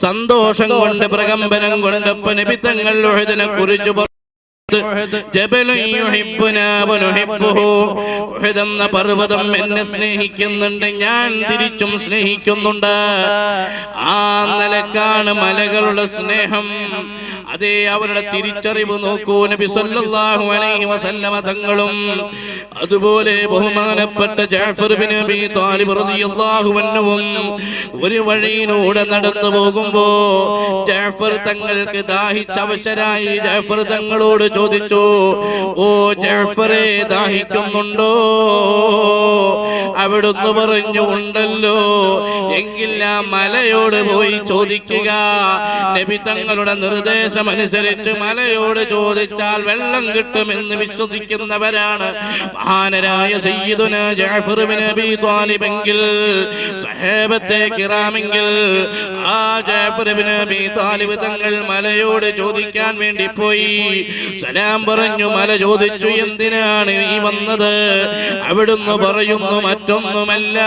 സന്തോഷം കൊണ്ട് പ്രകമ്പനം കൊണ്ട് പനിപിത്തങ്ങൾ ഉഹദിനെ കുറിച്ച് എന്ന പർവതം എന്നെ സ്നേഹിക്കുന്നുണ്ട് ഞാൻ തിരിച്ചും സ്നേഹിക്കുന്നുണ്ട്. ആ നിലക്കാണ് മലകളുടെ സ്നേഹം. അതേ അവരുടെ തിരിച്ചറിവ് നോക്കൂ. നബി സല്ലല്ലാഹു അലൈഹി വസല്ലമ തങ്ങളും അതുപോലെ ബഹുമാനപ്പെട്ട ജാഫർ ബിൻ അബി താലിബ് റളിയല്ലാഹു അൻഹുവും ഒരു വഴിയിലൂടെ നടന്നു പോകുമ്പോൾ ജാഫർ തങ്ങൾക്ക് ദാഹിച്ചവശരായി ജാഫർ തങ്ങളോട് ചോദിച്ചു ഓ ജാഫറെ ദാഹിക്കുന്നുണ്ടോ? അവിടുന്ന് പറഞ്ഞു ഉണ്ടല്ലോ. എങ്കിൽ ആ മലയോട് പോയി ചോദിക്കുക. നബി തങ്ങളുടെ നിർദ്ദേശം അനുസരിച്ച് മലയോട് ചോദിച്ചാൽ വെള്ളം കിട്ടുമെന്ന് വിശ്വസിക്കുന്നവരാണ്. മഹാനരായ സയ്യിദുന ജാഫർ ബിൻ അബി താലിബെങ്കിൽ സഹേബത്തെ കിറാമെങ്കിൽ ആ ജാഫർ ബിൻ അബി താലിബ് തങ്ങൾ മലയോട് ചോദിക്കാൻ വേണ്ടി പോയി. സലാം പറഞ്ഞു മല ചോദിച്ചു എന്തിനാണ് നീ വന്നത്? അവിടുന്ന് പറയുന്നു മറ്റൊന്നുമല്ല.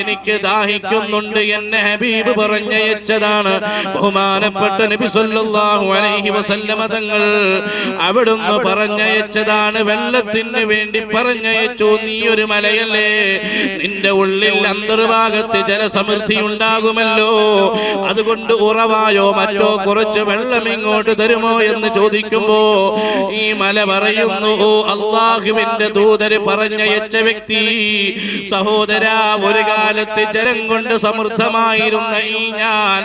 എനിക്ക് ദാഹിക്കുന്നുണ്ട് എന്നെ ഹബീബ് പറഞ്ഞയച്ചതാണ്. ബഹുമാനപ്പെട്ട നബി സല്ലല്ലാഹു അലൈഹി വസല്ലമ തങ്ങൾ അവിടുന്ന് പറഞ്ഞയച്ചതാണ് വെള്ളത്തിന് വേണ്ടി പറഞ്ഞയച്ചു നീ ഒരു മലയല്ലേ? നിന്റെ ഉള്ളിൽ അന്തർഭാഗത്ത് ജലസമൃദ്ധി ഉണ്ടാകുമല്ലോ. അതുകൊണ്ട് ഉറവായോ മറ്റോ കുറച്ച് വെള്ളം ഇങ്ങോട്ട് തരുമോ എന്ന് ചോദിക്കുമ്പോ ഈ മല പറയുന്നു ഓ അള്ളാഹുവിന്റെ ദൂതര് പറഞ്ഞയച്ച വ്യക്തി സഹോദര ഒരു കാലത്ത് ജലം കൊണ്ട് സമൃദ്ധമായിരുന്ന ഈ ഞാൻ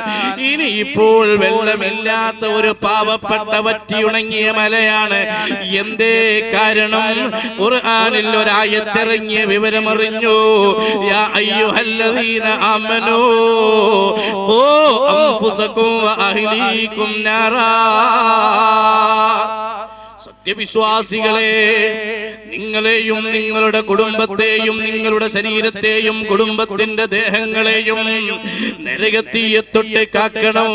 ഇനി ഇപ്പോൾ വെള്ളമില്ലാത്ത ഒരു പാവപ്പെട്ട വറ്റിയുണങ്ങിയ മലയാണ്. എന്തേ കാരണം? ഖുർആനിൽ ഒരായത്തിറങ്ങിയ വിവരമറിഞ്ഞു. യാ അയ്യുഹല്ലദീന ആമനൂ. ഖൂ അൻഫുസകും വഅഹ്ലീകും നാറാ. സത്യവിശ്വാസികളെ നിങ്ങളെയും നിങ്ങളുടെ കുടുംബത്തെയും നിങ്ങളുടെ ശരീരത്തെയും കുടുംബത്തിന്റെ ദേഹങ്ങളെയും നരകത്തീയെ കാക്കണം.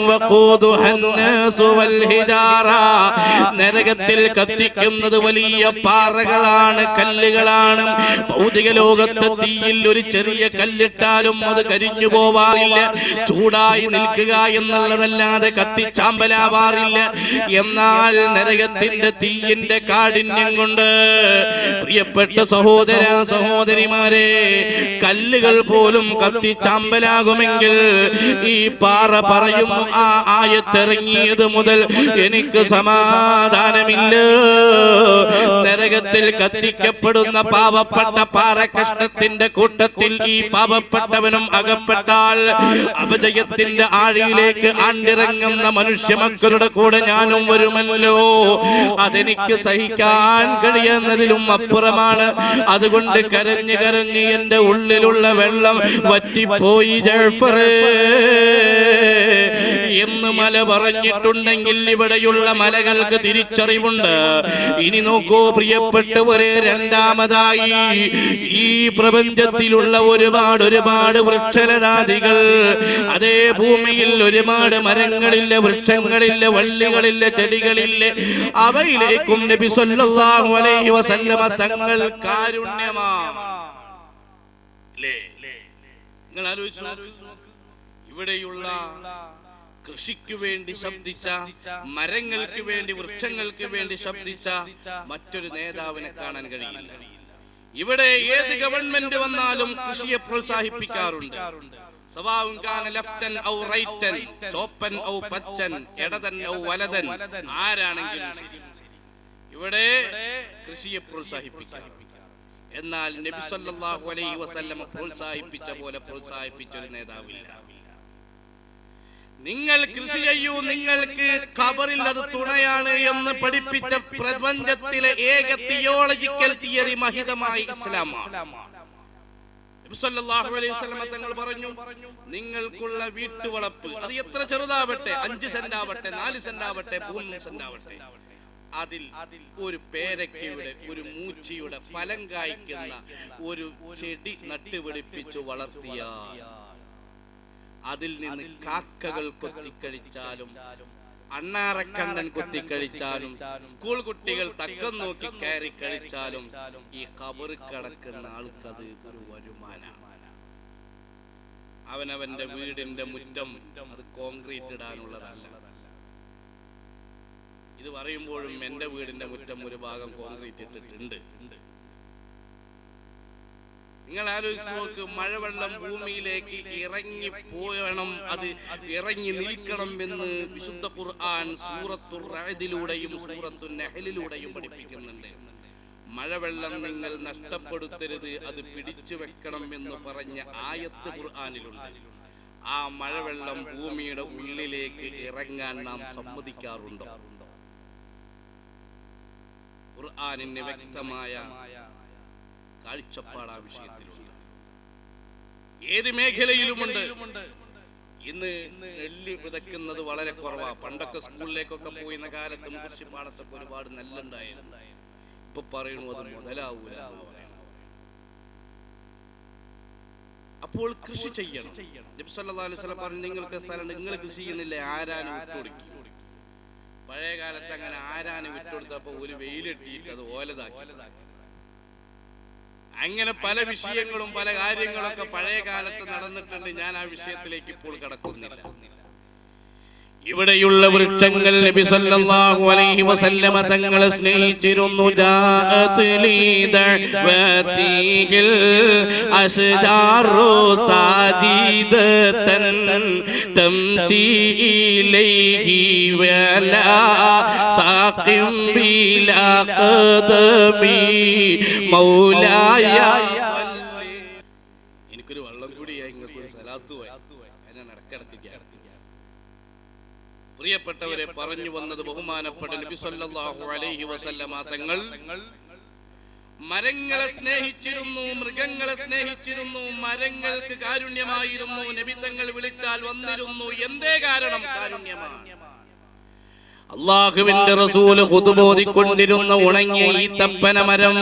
നരകത്തിൽ കത്തിക്കുന്നത് വലിയ പാറകളാണ് കല്ലുകളാണ്. ഭൗതിക ലോകത്തെ തീയിൽ ഒരു ചെറിയ കല്ലിട്ടാലും അത് കരിഞ്ഞു പോവാറില്ല. ചൂടായി നിൽക്കുക എന്നുള്ളതല്ലാതെ കത്തിച്ചാമ്പലാവാറില്ല. എന്നാൽ നരകത്തിന്റെ തീയിന്റെ കാഠിന്യം കൊണ്ട് പ്രിയപ്പെട്ട സഹോദര സഹോദരിമാരെ കല്ലുകൾ പോലും കത്തിച്ചാമ്പലാകുമെങ്കിൽ ഈ പാറ പറയുന്നു ആ ആയത്തിറങ്ങിയത് മുതൽ എനിക്ക് സമാധാനമില്ല. നരകത്തിൽ കത്തിക്കപ്പെടുന്ന പാവപ്പെട്ട പാറ കഷ്ണത്തിന്റെ കൂട്ടത്തിൽ ഈ പാവപ്പെട്ടവനും അകപ്പെട്ടാൽ അപജയത്തിന്റെ ആഴിയിലേക്ക് ആണ്ടിറങ്ങുന്ന മനുഷ്യ മക്കളുടെ കൂടെ ഞാനും വരുമല്ലോ. അതെനിക്ക് സഹിക്കാൻ കഴിയുന്നതിലും അപ്പുറമാണ്. അതുകൊണ്ട് കരഞ്ഞു കരഞ്ഞ് എന്റെ ഉള്ളിലുള്ള വെള്ളം വറ്റിപ്പോയി ജഴഫറേ. എന്ന് മല പറഞ്ഞിട്ടുണ്ടെങ്കിൽ ഇവിടെയുള്ള മലകൾക്ക് തിരിച്ചറിവുണ്ട് ഇനി നോക്കൂ പ്രിയപ്പെട്ടവരെ രണ്ടാമതായി ഈ പ്രപഞ്ചത്തിലുള്ള ഒരുപാട് ഒരുപാട് വൃക്ഷലതാദികൾ അതേ ഭൂമിയിൽ ഒരുപാട് മരങ്ങളില്ല വൃക്ഷങ്ങളില്ല വള്ളികളില്ല ചെടികളില്ല അവയിലേക്കും നബി സല്ലല്ലാഹു അലൈഹി വസല്ലമ തങ്ങൾ കാരുണ്യമാ? നിങ്ങൾ. ഇവിടെയുള്ള കൃഷിക്ക് വേണ്ടി ശബ്ദിച്ച മരങ്ങൾക്ക് വേണ്ടി വൃക്ഷങ്ങൾക്ക് വേണ്ടി ശബ്ദിച്ച മറ്റൊരു നേതാവിനെ കാണാൻ കഴിയില്ല. ഇവിടെ ഏത് ഗവൺമെന്റ് വന്നാലും കൃഷിയെ പ്രോത്സാഹിപ്പിക്കാറുണ്ട്. ലെഫ്റ്റൻ ഔ റൈറ്റൻ ചോപ്പൻ ഔ പച്ചൻ ഇടതൻ ഔ വലതൻ ആരാണെങ്കിലും ഇവിടെ കൃഷിയെ പ്രോത്സാഹിപ്പിക്കാം. എന്നാൽ നബി സല്ലല്ലാഹു അലൈഹി വസല്ലം പ്രോത്സാഹിപ്പിച്ച പോലെ പ്രോത്സാഹിപ്പിച്ച ഒരു നേതാവില്ല. നിങ്ങൾ കൃഷി ചെയ്യൂ നിങ്ങൾക്ക് ഖബറിൽ അത് തുണയാണ് എന്ന് പഠിപ്പിച്ച പ്രപഞ്ചത്തിലെ ഏക തിയോളജിക്കൽ തിയറി മഹിതമായ ഇസ്ലാമാണ്. തങ്ങൾ പറഞ്ഞു നിങ്ങൾക്കുള്ള വീട്ടുവളപ്പ് അത് എത്ര ചെറുതാവട്ടെ അഞ്ച് സെന്റ് ആവട്ടെ നാല് സെന്റ് ആവട്ടെ മൂന്ന് സെന്റ് ആവട്ടെ അതിൽ ഒരു പേരക്കയുടെ ഒരു മൂച്ചിയുടെ ഫലം കായ്ക്കുന്ന ഒരു ചെടി നട്ടുപിടിപ്പിച്ചു വളർത്തിയ അതിൽ നിന്ന് കാക്കകൾ കൊത്തിക്കഴിച്ചാലും അണ്ണാറക്കണ്ണൻ കൊത്തിക്കഴിച്ചാലും സ്കൂൾ കുട്ടികൾ തക്കം നോക്കി കയറി കഴിച്ചാലും ഈ കബറ് കിടക്കുന്ന ആൾക്കത് ഒരു വരുമാനമാണ് അവനവന്റെ വീടിന്റെ മുറ്റം അത് കോൺക്രീറ്റ് ഇടാനുള്ളതല്ല. ഇത് പറയുമ്പോഴും എന്റെ വീടിന്റെ മുറ്റം ഒരു ഭാഗം കോൺക്രീറ്റ് ഇട്ടിട്ടുണ്ട്. നിങ്ങൾ ആലോചിച്ച് നോക്ക് മഴവെള്ളം ഭൂമിയിലേക്ക് ഇറങ്ങി പോയണം അത് ഇറങ്ങി നിൽക്കണം എന്ന് വിശുദ്ധ ഖുർആൻ സൂറത്തു റഅദിലൂടെയും സൂറത്തു നഹലിലൂടെയും പഠിപ്പിക്കുന്നുണ്ട്. മഴവെള്ളം നിങ്ങൾ നഷ്ടപ്പെടുത്തരുത് അത് പിടിച്ചു വെക്കണം എന്ന് പറഞ്ഞ ആയത്ത് ഖുർആനിലുണ്ട്. ആ മഴവെള്ളം ഭൂമിയുടെ ഉള്ളിലേക്ക് ഇറങ്ങാൻ നാം സമ്മതിക്കാറുണ്ടോ? ഖുർആനിന് വ്യക്തമായ കാഴ്ചപ്പാട് ആ വിഷയത്തിലുണ്ട് ഏത് മേഖലയിലുമുണ്ട്? ഇന്ന് നെല്ല് വിതയ്ക്കുന്നത് വളരെ കുറവാ. പണ്ടൊക്കെ സ്കൂളിലേക്കൊക്കെ പോയിരുന്ന കാലത്തും കൃഷിപ്പാടത്തൊക്കെ ഒരുപാട് നെല്ലുണ്ടായിരുന്നു. ഇപ്പൊ പറയണു അത് മുതലാവൂല അപ്പോൾ കൃഷി ചെയ്യണം. നബി സല്ലല്ലാഹു അലൈഹി വസല്ലം പറഞ്ഞു നിങ്ങൾക്ക് സ്ഥലം നിങ്ങൾ കൃഷി ചെയ്യുന്നില്ലേ? ആരാനും വിട്ടുകൊടുക്കും പഴയ കാലത്ത് അങ്ങനെ ആരാനും വിട്ടുകൊടുത്തപ്പോ ഒരു വെയിലെട്ടിയിട്ട് അത് ഓലതാക്കി. അങ്ങനെ പല വിഷയങ്ങളും പല കാര്യങ്ങളൊക്കെ പഴയ കാലത്ത് നടന്നിട്ടുണ്ട്. ഞാൻ ആ വിഷയത്തിലേക്ക് ഇപ്പോൾ കടക്കുന്നില്ല. ഇവിടെയുള്ള വൃക്ഷങ്ങൾ നബി സല്ലല്ലാഹു അലൈഹി വസല്ലമ തങ്ങളെ സ്നേഹിച്ചിരുന്നു ജാഅത് ലീദ ദഅവതിഹിൽ അശ്ജാറു സാദീദതൻ തംസീ ഇലൈഹി വലാ സാഖിം ബിലാ ഖദമി മൗലായ എനിക്കൊരു വെള്ളം കൂടിയായി ഇങ്ങൾക്കൊരു ഒരു സലാത്തു പോയി. ഞാൻ ഇടക്കിടക്ക് പ്രിയപ്പെട്ടവരെ പറഞ്ഞു വന്നത് ബഹുമാനപ്പെട്ട നബി സല്ലല്ലാഹു അലൈഹി വസല്ലമ തങ്ങൾ. മരങ്ങളെ സ്നേഹിച്ചിരുന്നു മൃഗങ്ങളെ സ്നേഹിച്ചിരുന്നു മരങ്ങൾക്ക് കാരുണ്യമായിരുന്നു. നബി തങ്ങൾ വിളിച്ചാൽ വന്നിരുന്നു. എന്തേ കാരണം? കാരുണ്യമാണ്. അള്ളാഹുവിന്റെ റസൂൽ കുതുബോധിക്കൊണ്ടിരുന്ന ഉണങ്ങിയ ഈ തപ്പന മരം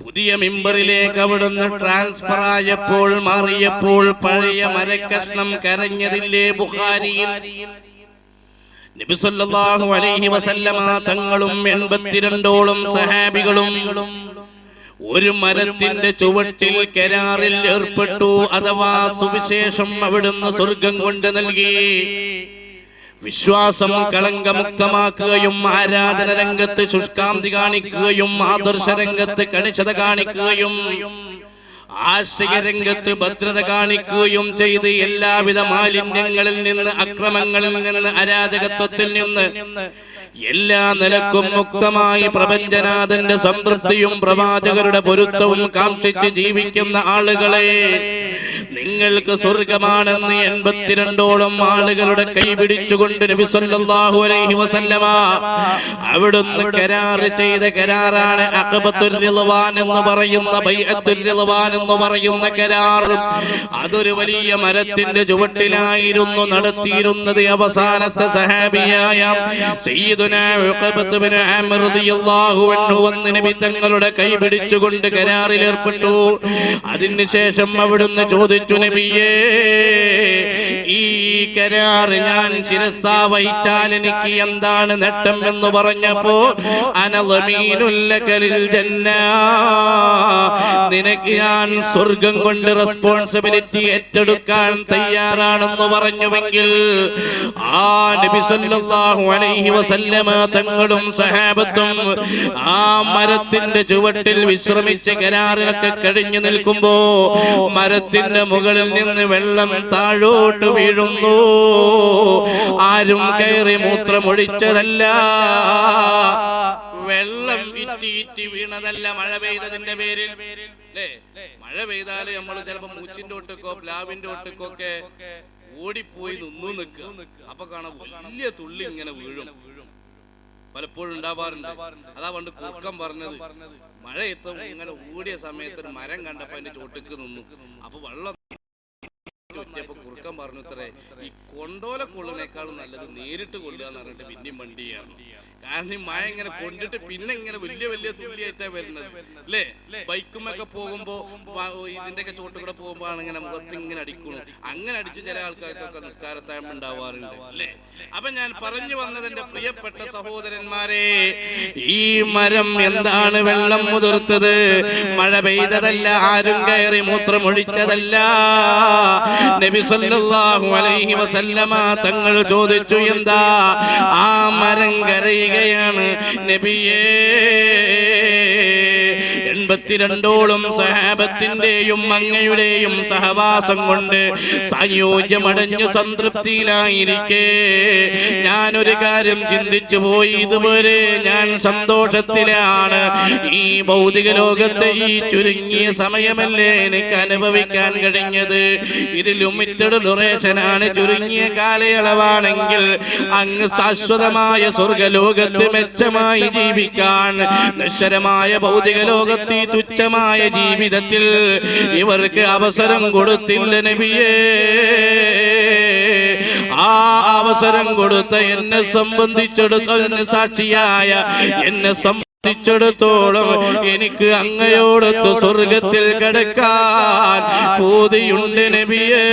പുതിയ മിമ്പറിലേക്ക് അവിടുന്ന് ട്രാൻസ്ഫർ ആയപ്പോൾ മാറിയപ്പോൾ പഴയ മരക്കഷ്ണം കരഞ്ഞതില്ലേ ബുഖാരിയിൽ. നബി സല്ലല്ലാഹു അലൈഹി വസല്ലമ തങ്ങളും എൺപത്തിരണ്ടോളം സഹാബികളും ഒരു മരത്തിന്റെ ചുവട്ടിൽ കരാറിൽ ഏർപ്പെട്ടു അഥവാ സുവിശേഷം അവിടുന്ന് സ്വർഗം കൊണ്ട് നൽകി. വിശ്വാസം കളങ്കമുക്തമാക്കുകയും ആരാധന രംഗത്ത് ശുഷ്കാന്തി കാണിക്കുകയും ആദർശ രംഗത്ത് കണിശത കാണിക്കുകയും ആശയരംഗത്ത് ഭദ്രത കാണിക്കുകയും ചെയ്ത് എല്ലാവിധ മാലിന്യങ്ങളിൽ നിന്ന് അക്രമങ്ങളിൽ നിന്ന് അരാജകത്വത്തിൽ നിന്ന് എല്ലാ നിലക്കും മുക്തമായി പ്രപഞ്ചനാഥന്റെ സംതൃപ്തിയും പ്രവാചകരുടെ പൊരുത്തവും കാക്ഷിച്ച് ജീവിക്കുന്ന ആളുകളെ നിങ്ങൾക്ക് സ്വർഗമാണെന്ന് എൺപത്തിരണ്ടോളം ആളുകളുടെ കൈ പിടിച്ചുകൊണ്ട് നബി സല്ലല്ലാഹു അലൈഹി വസല്ലമ അവിടുന്ന് കരാർ ചെയ്ത കരാറാണ് അഖബത്തുർ റിളവാൻ എന്ന് പറയുന്ന റിളവാൻ എന്ന് പറയുന്ന കരാർ. അതൊരു വലിയ മരത്തിന്റെ ചുവട്ടിലായിരുന്നു നടത്തിയിരുന്നത് അവസാനത്തെ സഹാബിയായ സയ്യിദുനാ ഉഖബത്ത് ഇബ്നു റളിയല്ലാഹു അൻഹു നബി തങ്ങളുടെ കൈ പിടിച്ചുകൊണ്ട് കരാറിൽ ഏർപ്പെട്ടു അതിനുശേഷം അവിടുന്ന് ചോദിച്ചു നബിയേ ഈ കരാർ ഞാൻ ശിരസാ വഹിച്ചാൽ എനിക്ക് എന്താണ് നേട്ടം എന്ന് പറഞ്ഞപ്പോ അനലമീനുല്ലകലിൽ ജന്ന നിനക്ക് ഞാൻ സ്വർഗം കൊണ്ട് റെസ്പോൺസിബിലിറ്റി ഏറ്റെടുക്കാൻ തയ്യാറാണെന്ന് പറഞ്ഞുവെങ്കിൽ ആ നബി സല്ലല്ലാഹു അലൈഹി വസല്ലമ തങ്ങളും സഹാബത്തും ആ മരത്തിന്റെ ചുവട്ടിൽ വിശ്രമിച്ച് കരാറിലൊക്കെ കഴിഞ്ഞു നിൽക്കുമ്പോ മരത്തിന്റെ മുകളിൽ നിന്ന് വെള്ളം താഴോട്ട് വീഴുന്നു. ആരും കയറി മൂത്രമൊഴിച്ചതല്ല. വെള്ളം ഇറ്റിയിറ്റി വീണതല്ല മഴ പെയ്തതിന്റെ പേരിൽ. അല്ലേ മഴ പെയ്താൽ നമ്മൾ ചിലപ്പോ മൂച്ചിന്റെ ഒട്ടുക്കോ പ്ലാവിന്റെ ഒട്ടുക്കോ ഒക്കെ ഓടിപ്പോയി നിന്നു നിൽക്കുക. അപ്പൊ കാണാം വലിയ തുള്ളി ഇങ്ങനെ വീഴും. പലപ്പോഴും ഉണ്ടാവാറുണ്ട്. അതാ പണ്ട് കുറുക്കം പറഞ്ഞത് മഴ എത്തും ഇങ്ങനെ ഓടിയ സമയത്ത് ഒരു മരം കണ്ടപ്പോ അതിന്റെ ചോട്ടിക്ക് നിന്നു. അപ്പൊ വെള്ളം ഒറ്റയപ്പോ കുറുക്കം പറഞ്ഞു ഇത്രേ ഈ കൊണ്ടോല കൊള്ളുന്നേക്കാളും നല്ലത് നേരിട്ട് കൊള്ളുക എന്ന് പറഞ്ഞിട്ട് പിന്നെയും വണ്ടി കാരണം ഈ മഴ ഇങ്ങനെ കൊണ്ടിട്ട് പിന്നെ ഇങ്ങനെ വലിയ വലിയ തുള്ളിയായിട്ടാ വരുന്നത്. അല്ലേ ബൈക്കുമൊക്കെ പോകുമ്പോ വ- ഇതിന്റെ ഒക്കെ ചോട്ട് കൂടെ പോകുമ്പോ ആണ് ഇങ്ങനെ മുഖത്ത് ഇങ്ങനെ അടിക്കുന്നു അങ്ങനെ അടിച്ച് ചില ആൾക്കാർക്കൊക്കെ നിസ്കാരത്തായ്മ ഉണ്ടാവാറുണ്ട്. അല്ലേ അപ്പൊ ഞാൻ പറഞ്ഞു വന്നത് എന്റെ പ്രിയപ്പെട്ട സഹോദരന്മാരെ ഈ മരം എന്താണ് വെള്ളം മുതിർത്തത്? മഴ പെയ്തതല്ല ആരും കയറി മൂത്രമൊഴിച്ചതല്ല. നബി സല്ലല്ലാഹു അലൈഹി വസല്ലമ തങ്ങൾ ചോദിച്ചു എന്താ? ആ മരം കരയുകയാണ് നബിയേ. എൺപത്തിരണ്ടോളം സഹാബത്തിന്റെയും അങ്ങയുടെയും സഹവാസം കൊണ്ട് സംയോജ്യമടഞ്ഞ് സംതൃപ്തിയിലായിരിക്കെ. ഞാനൊരു കാര്യം ചിന്തിച്ചു പോയി. ഇതുവരെ ഞാൻ സന്തോഷത്തിലാണ്. ഈ ഭൗതിക ലോകത്തെ ഈ ചുരുങ്ങിയ സമയമല്ലേ എനിക്ക് അനുഭവിക്കാൻ കഴിഞ്ഞത്? ഇത് ലിമിറ്റഡ് ഡ്യൂറേഷനാണ് ചുരുങ്ങിയ കാലയളവാണെങ്കിൽ അങ്ങ് ശാശ്വതമായ സ്വർഗലോകത്ത് മെച്ചമായി ജീവിക്കാൻ നശ്വരമായ ഭൗതിക ലോകത്ത് ഈ തുച്ഛമായ ജീവിതത്തിൽ ഇവർക്ക് അവസരം കൊടുത്തില്ല നബിയേ. ആ അവസരം കൊടുത്ത എന്നെ സംബന്ധിച്ചെടുത്തതിന് സാക്ഷിയായ എന്നെ സംബന്ധിച്ചിടത്തോളം എനിക്ക് അങ്ങയോടൊത്ത് സ്വർഗത്തിൽ കിടക്കാൻ പൂതിയുണ്ട് നബിയേ.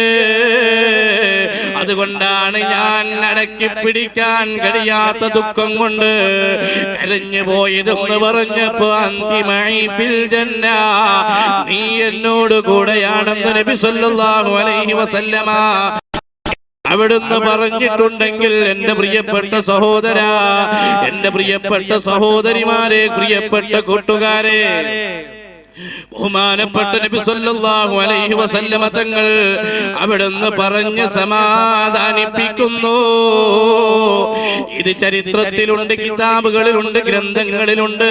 അതുകൊണ്ടാണ് ഞാൻ അടക്കി പിടിക്കാൻ കഴിയാത്ത ദുഃഖം കൊണ്ട് കരഞ്ഞു പോയതെന്ന് പറഞ്ഞപ്പോ അന്തിമായി നീ എന്നോട് കൂടെയാണെന്ന് നബി സല്ലല്ലാഹു അലൈഹി വസല്ലമ അവിടുന്ന് പറഞ്ഞിട്ടുണ്ടെങ്കിൽ എന്റെ പ്രിയപ്പെട്ട സഹോദര എന്റെ പ്രിയപ്പെട്ട സഹോദരിമാരെ പ്രിയപ്പെട്ട കൂട്ടുകാരെ. ബഹുമാനപ്പെട്ട നബി സല്ലല്ലാഹു അലൈഹി വസല്ലമ തങ്ങൾ അവിടുന്ന് പറഞ്ഞ് സമാധാനിപ്പിക്കുന്നു. ഇത് ചരിത്രത്തിലുണ്ട് കിതാബുകളിലുണ്ട് ഗ്രന്ഥങ്ങളിലുണ്ട്.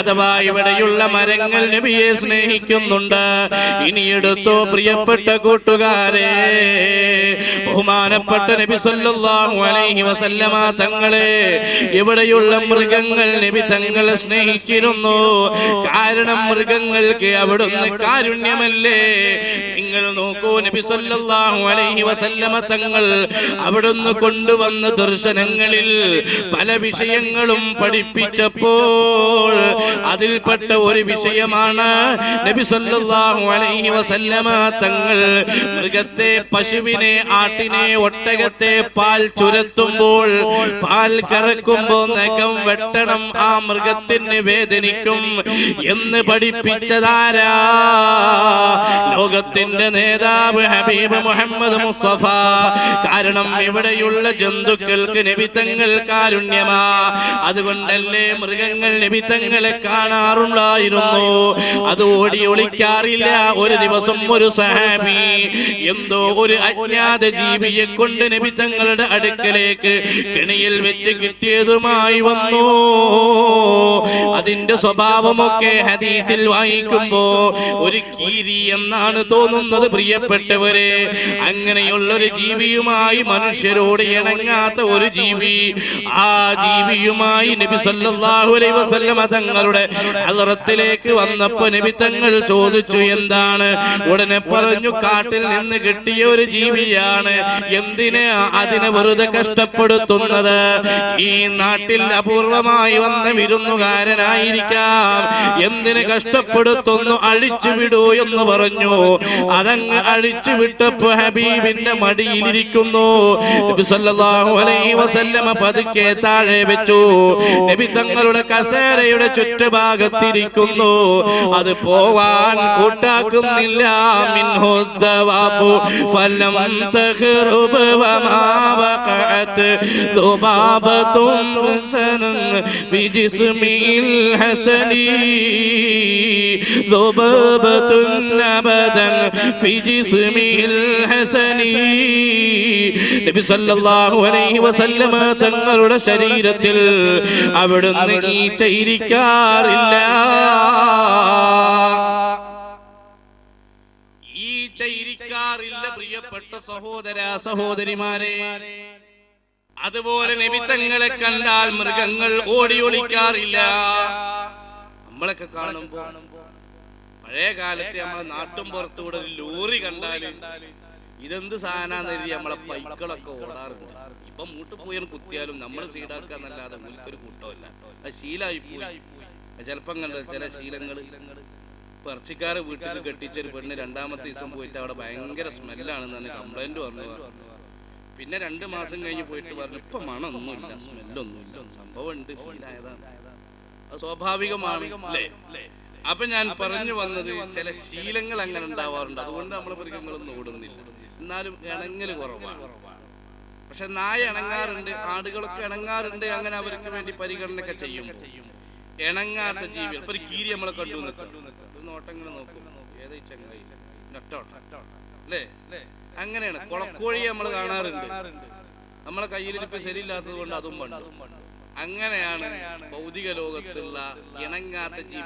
അഥവാ ഇവിടെയുള്ള മരങ്ങൾ നബിയെ സ്നേഹിക്കുന്നുണ്ട്. ഇനി എടുത്തോ പ്രിയപ്പെട്ട കൂട്ടുകാരെ ബഹുമാനപ്പെട്ട നബി സല്ലല്ലാഹു അലൈഹി വസല്ലമ തങ്ങളെ ഇവിടെയുള്ള മൃഗങ്ങൾ നബി തങ്ങളെ സ്നേഹിച്ചിരുന്നു കാരണം മൃഗങ്ങൾക്ക് അവിടുന്ന് കാരുണ്യമല്ലേ? നിങ്ങൾ നോക്കൂ. നബി സല്ലല്ലാഹു അലൈഹി വസല്ലമ തങ്ങൾ അവിടുന്ന് കൊണ്ടുവന്ന ദർശനങ്ങളിൽ പല വിഷയങ്ങളും പഠിപ്പിച്ചപ്പോൾ അതിൽപ്പെട്ട ഒരു വിഷയമാണ് നബി സല്ലല്ലാഹു അലൈഹി വസല്ലമ തങ്ങൾ മൃഗത്തെ പശുവിനെ ആട്ടിനെ ഒട്ടകത്തെ പാൽ ചുരത്തുമ്പോൾ പാൽ കറക്കുമ്പോൾ നഖം വെട്ടണം ആ മൃഗത്തിന് വേദനിക്കും എന്ന് പഠിപ്പിച്ചതാരാ? ലോകത്തിന്റെ നേതാവ് ഹബീബ് മുഹമ്മദ് മുസ്തഫ. കാരണം ഇവിടെയുള്ള ജന്തുക്കൾക്ക് നിമിത്തങ്ങൾ കാരുണ്യമാ. അതുകൊണ്ടല്ലേ മൃഗങ്ങൾ നിമിത്തങ്ങളെ കാണാറുണ്ടായിരുന്നു. അത് ഓടി ഒളിക്കാറില്ല. ഒരു ദിവസം ഒരു സഹാബി എന്തോ ഒരു അജ്ഞാത ജീവിയെ കൊണ്ട് നിമിത്തങ്ങളുടെ അടുക്കലേക്ക് കെണിയിൽ വെച്ച് കിട്ടിയതുമായി വന്നു. അതിന്റെ സ്വഭാവമൊക്കെ ഹദീസിൽ വായിക്കുമ്പോ ഒരു കീരി എന്നാണ് തോന്നുന്നത്. പ്രിയപ്പെട്ടവരെ അങ്ങനെയുള്ളൊരു ജീവിയുമായി മനുഷ്യരോട് ഇണങ്ങാത്ത ഒരു ജീവി. ആ ജീവിയുമായി നബി സല്ലല്ലാഹു അലൈഹി വസല്ലമ തങ്ങളുടെ അലറത്തിലേക്ക് വന്നപ്പോ നബി തങ്ങൾ ചോദിച്ചു എന്താണ്? ഉടനെ പറഞ്ഞു കാട്ടിൽ നിന്ന് കിട്ടിയ ഒരു ജീവിയാണ്. എന്തിന് അതിനെ വെറുതെ കഷ്ടപ്പെടുത്തുന്നത്? ഈ നാട്ടിൽ അപൂർവമായി വന്ന വിരുന്നുകാരനായിരിക്കാം. എന്തിനെ കഷ്ടപ്പെടുത്തുന്നു? അഴിച്ചു വിടൂ എന്ന് പറഞ്ഞു. അതങ്ങ് അഴിച്ചു വിട്ടപ്പോ ഹബീബിന്റെ മടിയിലിരിക്കുന്നു നബി സല്ലല്ലാഹു അലൈഹി വസല്ലമ പതുക്കെ താഴെ വെച്ചു നബി തങ്ങളുടെ കസേരയുടെ ചുറ്റുഭാഗത്തിരിക്കുന്നു അത് പോവാൻ കൂട്ടാക്കുന്നില്ല മിൻഹുദ്ദവാബു ഫലം തഖ്റുബ് വമാ വഖഅത് ذبابة حسنا في جسمه الحسني ذبابة أبدا في جسمه الحسني നബി സല്ലല്ലാഹു അലൈഹി വസല്ലമ തങ്ങളുടെ ശരീരത്തിൽ അവിടുന്ന് ഈച്ച ഇരിക്കാറില്ല ഈച്ച ഇരിക്കാറില്ല പ്രിയപ്പെട്ട സഹോദര സഹോദരിമാരെ അതുപോലെ നിമിത്തങ്ങളെ കണ്ടാൽ മൃഗങ്ങൾ ഓടി ഒളിക്കാറില്ല നമ്മളൊക്കെ കാണുമ്പോ പഴയ കാലത്ത് നമ്മളെ നാട്ടും പുറത്തുകൂടെ ഒരു ലോറി കണ്ടാൽ ഇതെന്ത് സാധനാന്ന് കരുതി നമ്മളെ പൈക്കളൊക്കെ ഓടാറുണ്ട്. ഇപ്പൊ മൂട്ട് പോയി കുത്തിയാലും നമ്മൾ സീഡാക്കാന്നല്ലാതെ മുൽക്കൊരു കൂട്ടമല്ല അത് ശീലായി പോയി. ചിലപ്പം കണ്ട ചില ശീലങ്ങൾ പറച്ചിക്കാരെ വീട്ടിൽ കെട്ടിച്ച ഒരു പെണ്ണ് രണ്ടാമത്തെ ദിവസം പോയിട്ട് അവിടെ ഭയങ്കര സ്മെല്ലാണെന്ന് തന്നെ കംപ്ലൈന്റ് പറഞ്ഞു. പിന്നെ രണ്ട് മാസം കഴിഞ്ഞ് പോയിട്ട് പറഞ്ഞു ഇപ്പൊ മണമൊന്നുമില്ല സ്മെല്ലൊന്നുമില്ല. സംഭവം ഉണ്ട് ശീലായതാണ്. അത് സ്വാഭാവികമാണ് അല്ലേ? അപ്പൊ ഞാൻ പറഞ്ഞു വന്നത് ചില ശീലങ്ങൾ അങ്ങനെ ഉണ്ടാവാറുണ്ട്. അതുകൊണ്ട് നമ്മൾ മൃഗങ്ങളൊന്നും ഓടുന്നില്ല എന്നാലും ഇണങ്ങൽ കുറവാണ്. പക്ഷെ നായ ഇണങ്ങാറുണ്ട് ആടുകളൊക്കെ ഇണങ്ങാറുണ്ട് അങ്ങനെ അവർക്ക് വേണ്ടി പരിഗണനയൊക്കെ ചെയ്യും ഇണങ്ങാത്ത ജീവികൾ. ഇപ്പൊ ഒരു കീരി നമ്മളെ കണ്ടു നിൽക്കും. ഒരു നോട്ടം ഇങ്ങനെ നോക്കും. ഏതാ ഈ ചങ്ങായി? നട്ടോട്ടം. അല്ലേ? അങ്ങനെയാണ്. കുളക്കോഴിയെ നമ്മൾ കാണാറുണ്ട്. നമ്മളെ കയ്യിലിരിപ്പ് ശരിയില്ലാത്തത് കൊണ്ട് അതും പണ്ട്. അങ്ങനെയാണ് ഭൗതിക ലോകത്തുള്ള ഇണങ്ങാത്ത ജീവി